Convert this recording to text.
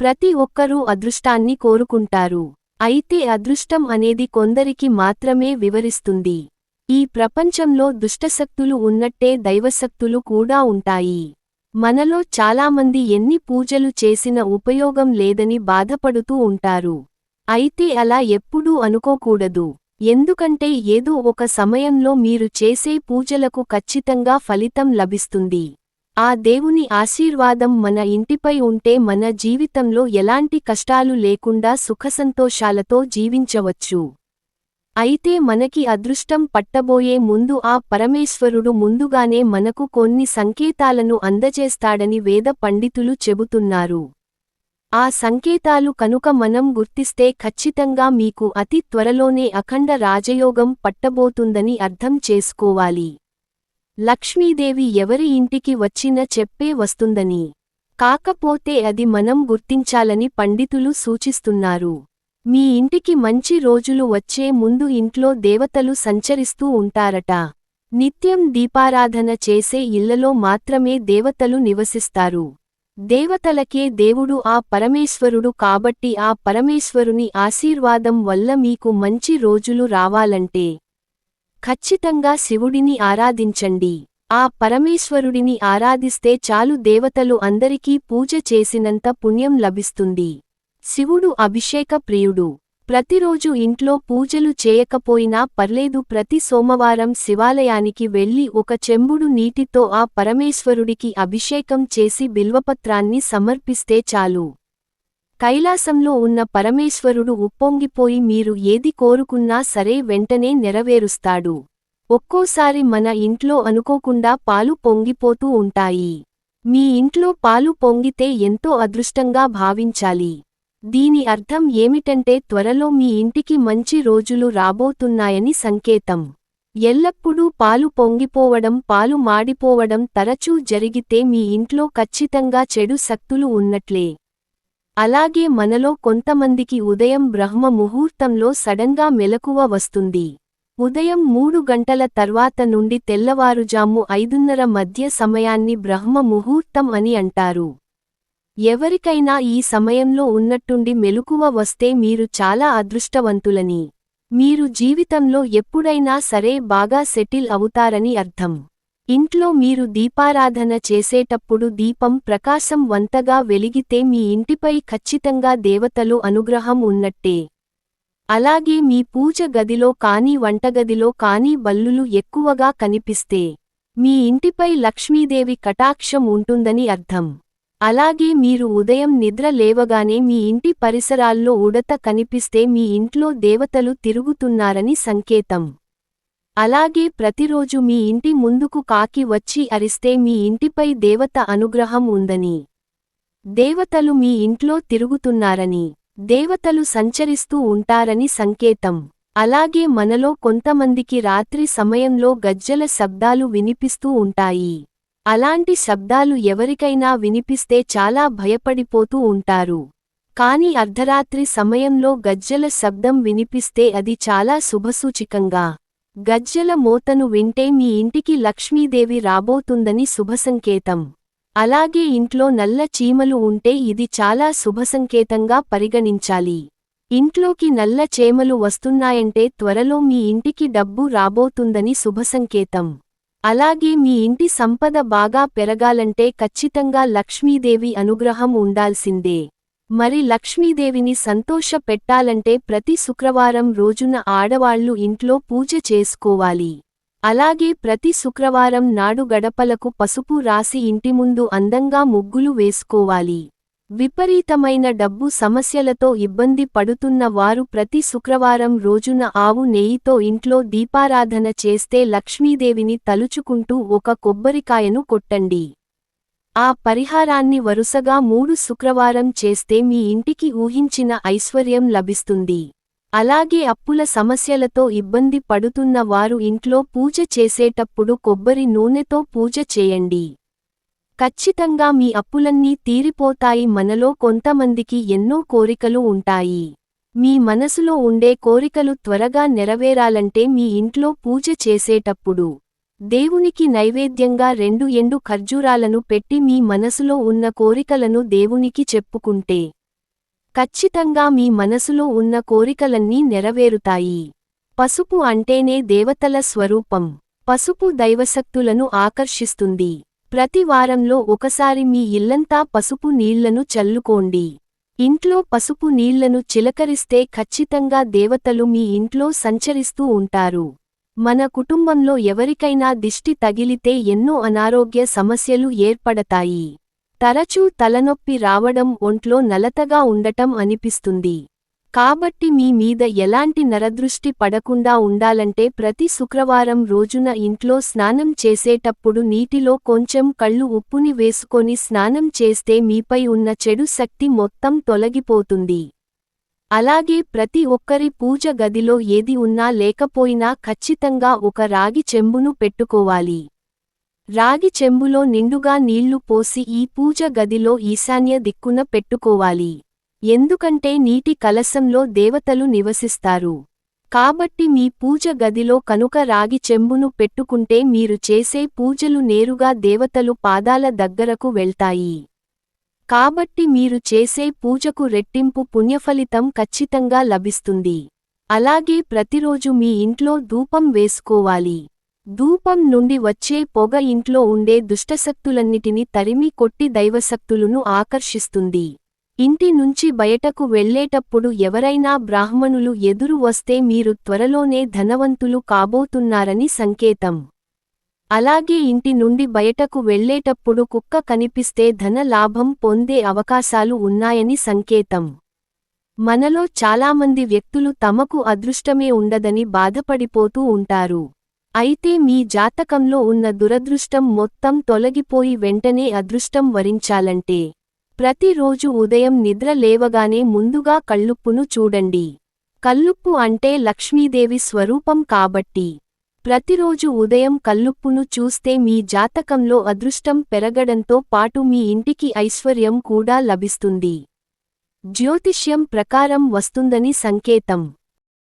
ప్రతి ఒక్కరూ అదృష్టాన్ని కోరుకుంటారు. అయితే అదృష్టం అనేది కొందరికి మాత్రమే వివరిస్తుంది. ఈ ప్రపంచంలో దుష్టశక్తులు ఉన్నట్టే దైవశక్తులు కూడా ఉంటాయి. మనలో చాలామంది ఎన్ని పూజలు చేసిన ఉపయోగం లేదని బాధపడుతూ ఉంటారు. అయితే అలా ఎప్పుడూ అనుకోకూడదు. ఎందుకంటే ఏదో ఒక సమయంలో మీరు చేసే పూజలకు ఖచ్చితంగా ఫలితం లభిస్తుంది. ఆ దేవుని ఆశీర్వాదం మన ఇంటిపై ఉంటే మన జీవితంలో ఎలాంటి కష్టాలు లేకుండా సుఖసంతోషాలతో జీవించవచ్చు. అయితే మనకి అదృష్టం పట్టబోయే ముందు ఆ పరమేశ్వరుడు ముందుగానే మనకు కొన్ని సంకేతాలను అందజేస్తాడని వేద పండితులు చెబుతున్నారు. ఆ సంకేతాలు కనుక మనం గుర్తిస్తే ఖచ్చితంగా మీకు అతి త్వరలోనే అఖండ రాజయోగం పట్టబోతుందని అర్థం చేసుకోవాలి. లక్ష్మీదేవి ఎవరి ఇంటికి వచ్చినా చెప్పే వస్తుందని. కాకపోతే అది మనం గుర్తించాలని పండితులు సూచిస్తున్నారు. మీ ఇంటికి మంచి రోజులు వచ్చే ముందు ఇంట్లో దేవతలు సంచరిస్తూ ఉంటారట. నిత్యం దీపారాధన చేసే ఇళ్ళలో మాత్రమే దేవతలు నివసిస్తారు. దేవతలకే దేవుడు ఆ పరమేశ్వరుడు కాబట్టి ఆ పరమేశ్వరుని ఆశీర్వాదం వల్ల మీకు మంచి రోజులు రావాలంటే ఖచ్చితంగా శివుడిని ఆరాధించండి. ఆ పరమేశ్వరుడిని ఆరాధిస్తే చాలు దేవతలు అందరికీ పూజ చేసినంత పుణ్యం లభిస్తుంది. శివుడు అభిషేక ప్రియుడు. ప్రతిరోజు ఇంట్లో పూజలు చేయకపోయినా పర్లేదు ప్రతి సోమవారం శివాలయానికి వెళ్ళి ఒక చెంబుడు నీటితో ఆ పరమేశ్వరుడికి అభిషేకం చేసి బిల్వపత్రాన్ని సమర్పిస్తే చాలు. కైలాసంలో ఉన్న పరమేశ్వరుడు ఉప్పొంగిపోయి మీరు ఏది కోరుకున్నా సరే వెంటనే నెరవేరుస్తాడు. ఒక్కోసారి మన ఇంట్లో అనుకోకుండా పాలు పొంగిపోతూ ఉంటాయి. మీ ఇంట్లో పాలు పొంగితే ఎంతో అదృష్టంగా భావించాలి. దీని అర్థం ఏమిటంటే త్వరలో మీ ఇంటికి మంచి రోజులు రాబోతున్నాయని సంకేతం. ఎల్లప్పుడూ పాలు పొంగిపోవడం పాలు మాడిపోవడం తరచూ జరిగితే మీ ఇంట్లో ఖచ్చితంగా చెడు శక్తులు ఉన్నట్లే. అలాగే మనలో కొంతమందికి ఉదయం బ్రహ్మ ముహూర్తంలో సడన్గా మెలకువ వస్తుంది. ఉదయం మూడు గంటల తర్వాత నుండి తెల్లవారుజాము ఐదున్నర మధ్య సమయాన్ని బ్రహ్మ ముహూర్తం అని అంటారు. ఎవరికైనా ఈ సమయంలో ఉన్నట్టుండి మెలకువ వస్తే మీరు చాలా అదృష్టవంతులని. మీరు జీవితంలో ఎప్పుడైనా సరే బాగా సెటిల్ అవుతారని అర్థం. ఇంట్లో మీరు దీపారాధన చేసేటప్పుడు దీపం ప్రకాశం వంతగా వెలిగితే మీ ఇంటిపై ఖచ్చితంగా దేవతలు అనుగ్రహం ఉన్నట్టే. అలాగే మీ పూజ గదిలో కానీ వంటగదిలో కానీ బల్లులు ఎక్కువగా కనిపిస్తే మీ ఇంటిపై లక్ష్మీదేవి కటాక్షం ఉంటుందని అర్థం. అలాగే మీరు ఉదయం నిద్ర లేవగానే మీ ఇంటి పరిసరాల్లో ఉడత కనిపిస్తే మీ ఇంట్లో దేవతలు తిరుగుతున్నారని సంకేతం. అలాగే ప్రతిరోజు మీ ఇంటి ముందుకు కాకి వచ్చి అరిస్తే మీ ఇంటిపై దేవత అనుగ్రహం ఉందని. దేవతలు మీ ఇంట్లో తిరుగుతున్నారని దేవతలు సంచరిస్తూ ఉంటారని సంకేతం. అలాగే మనలో కొంతమందికి రాత్రి సమయంలో గజ్జల శబ్దాలు వినిపిస్తూ ఉంటాయి. అలాంటి శబ్దాలు ఎవరికైనా వినిపిస్తే చాలా భయపడిపోతూ ఉంటారు. కాని అర్ధరాత్రి సమయంలో గజ్జల శబ్దం వినిపిస్తే అది చాలా శుభసూచికంగా. గజ్జల మోతను వింటే మీ ఇంటికి లక్ష్మీదేవి రాబోతుందని శుభసంకేతం. అలాగే ఇంట్లో నల్ల చీమలు ఉంటే ఇది చాలా శుభసంకేతంగా పరిగణించాలి. ఇంట్లోకి నల్ల చేమలు వస్తున్నాయంటే త్వరలో మీ ఇంటికి డబ్బు రాబోతుందని శుభసంకేతం. అలాగే మీ ఇంటి సంపద బాగా పెరగాలంటే ఖచ్చితంగా లక్ష్మీదేవి అనుగ్రహం ఉండాల్సిందే. మరి లక్ష్మీదేవిని సంతోష పెట్టాలంటే ప్రతి శుక్రవారం రోజున ఆడవాళ్ళు ఇంట్లో పూజ చేసుకోవాలి. అలాగే ప్రతి శుక్రవారం నాడు గడపలకు పసుపు రాసి ఇంటి ముందు అందంగా ముగ్గులు వేసుకోవాలి. విపరీతమైన డబ్బు సమస్యలతో ఇబ్బంది పడుతున్న వారు ప్రతి శుక్రవారం రోజున ఆవు నెయ్యితో ఇంట్లో దీపారాధన చేస్తే లక్ష్మీదేవిని తలుచుకుంటూ ఒక కొబ్బరికాయను కొట్టండి. ఆ పరిహారాన్ని వరుసగా మూడు శుక్రవారం చేస్తే మీ ఇంటికి ఊహించిన ఐశ్వర్యం లభిస్తుంది. అలాగే అప్పుల సమస్యలతో ఇబ్బంది పడుతున్న వారు ఇంట్లో పూజ చేసేటప్పుడు కొబ్బరి నూనెతో పూజ చేయండి. ఖచ్చితంగా మీ అప్పులన్నీ తీరిపోతాయి మనలో కొంతమందికి ఎన్నో కోరికలు ఉంటాయి. మీ మనసులో ఉండే కోరికలు త్వరగా నెరవేరాలంటే మీ ఇంట్లో పూజ చేసేటప్పుడు దేవునికి నైవేద్యంగా రెండు ఎండు ఖర్జూరాలను పెట్టి మీ మనసులో ఉన్న కోరికలను దేవునికి చెప్పుకుంటే ఖచ్చితంగా మీ మనసులో ఉన్న కోరికలన్నీ నెరవేరుతాయి. పసుపు అంటేనే దేవతల స్వరూపం. పసుపు దైవశక్తులను ఆకర్షిస్తుంది. ప్రతి వారంలో ఒకసారి మీ ఇల్లంతా పసుపు నీళ్ళను చల్లుకోండి. ఇంట్లో పసుపు నీళ్ళను చిలకరిస్తే ఖచ్చితంగా దేవతలు మీ ఇంట్లో సంచరిస్తూ ఉంటారు. మన కుటుంబంలో ఎవరికైనా దిష్టి తగిలితే ఎన్నో అనారోగ్య సమస్యలు ఏర్పడతాయి. తరచూ తలనొప్పి రావడం ఒంట్లో నలతగా ఉండటం అనిపిస్తుంది. కాబట్టి మీ మీద ఎలాంటి నరదృష్టి పడకుండా ఉండాలంటే ప్రతి శుక్రవారం రోజున ఇంట్లో స్నానం చేసేటప్పుడు నీటిలో కొంచెం కళ్ళు ఉప్పుని వేసుకొని స్నానం చేస్తే మీపై ఉన్న చెడు శక్తి మొత్తం తొలగిపోతుంది. అలాగే ప్రతి ఒక్కరి పూజ గదిలో ఏది ఉన్నా లేకపోయినా ఖచ్చితంగా ఒక రాగి చెంబును పెట్టుకోవాలి. రాగి చెంబులో నిండుగా నీళ్ళు పోసి ఈ పూజ గదిలో ఈశాన్య దిక్కున పెట్టుకోవాలి. ఎందుకంటే నీటి కలశంలో దేవతలు నివసిస్తారు. కాబట్టి మీ పూజ గదిలో కనుక రాగి చెంబును పెట్టుకుంటే మీరు చేసే పూజలు నేరుగా దేవతలు పాదాల దగ్గరకు వెళ్తాయి. కాబట్టి మీరు చేసే పూజకు రెట్టింపు పుణ్యఫలితం ఖచ్చితంగా లభిస్తుంది. అలాగే ప్రతిరోజు మీ ఇంట్లో ధూపం వేసుకోవాలి. ధూపం నుండి వచ్చే పొగ ఇంట్లో ఉండే దుష్టశక్తులన్నిటిని తరిమి కొట్టి దైవశక్తులను ఆకర్షిస్తుంది. ఇంటి నుంచి బయటకు వెళ్ళేటప్పుడు ఎవరైనా బ్రాహ్మణులు ఎదురు వస్తే మీరు త్వరలోనే ధనవంతులు కాబోతున్నారని సంకేతం. అలాగే ఇంటి నుండి బయటకు వెళ్ళేటప్పుడు కుక్క కనిపిస్తే ధన లాభం పొందే అవకాశాలు ఉన్నాయని సంకేతం. మనలో చాలామంది వ్యక్తులు తమకు అదృష్టమే ఉండదని బాధపడిపోతూ ఉంటారు. అయితే మీ జాతకంలో ఉన్న దురదృష్టం మొత్తం తొలగిపోయి వెంటనే అదృష్టం వరించాలంటే ప్రతిరోజు ఉదయం నిద్ర లేవగానే ముందుగా కళ్ళుప్పును చూడండి. కల్లుప్పు అంటే లక్ష్మీదేవి స్వరూపం కాబట్టి. ప్రతిరోజు ఉదయం కల్లుప్పును చూస్తే మీ జాతకంలో అదృష్టం పెరగడంతో పాటు మీ ఇంటికి ఐశ్వర్యం కూడా లభిస్తుంది. జ్యోతిష్యం ప్రకారం వస్తుందని సంకేతం.